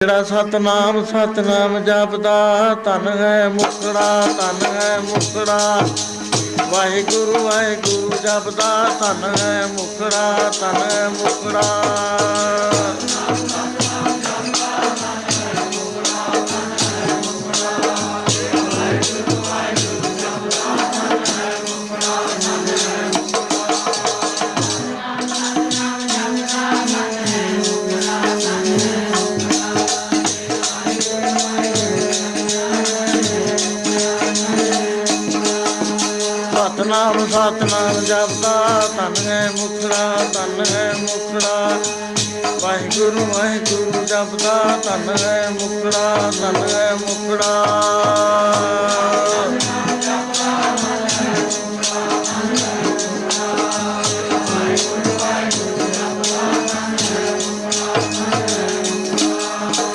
ਤੇਰਾ ਸਤਨਾਮ ਸਤਨਾਮ ਜਪਦਾ, ਧਨ ਹੈ ਮੁਕੜਾ, ਧਨ ਹੈ ਮੁਕੜਾ। ਵਾਹਿਗੁਰੂ ਵਾਹਿਗੁਰੂ ਜਪਦਾ, ਧਨ ਹੈ ਮੁਕੜਾ, ਧਨ ਹੈ ਮੁਕੜਾ। ਸਤਨਾਮ ਸਤਨਾਮ ਜਪਦਾ ਤਨ ਹੈ ਮੁਖੜਾ ਤਨ ਹੈ ਮੁਖੜਾ। ਵਾਹਿਗੁਰੂ ਵਾਹਿਗੁਰੂ ਜਪਦਾ ਤਨ ਹੈ ਮੁਖੜਾ ਤਨ ਹੈ ਮੁਖੜਾ।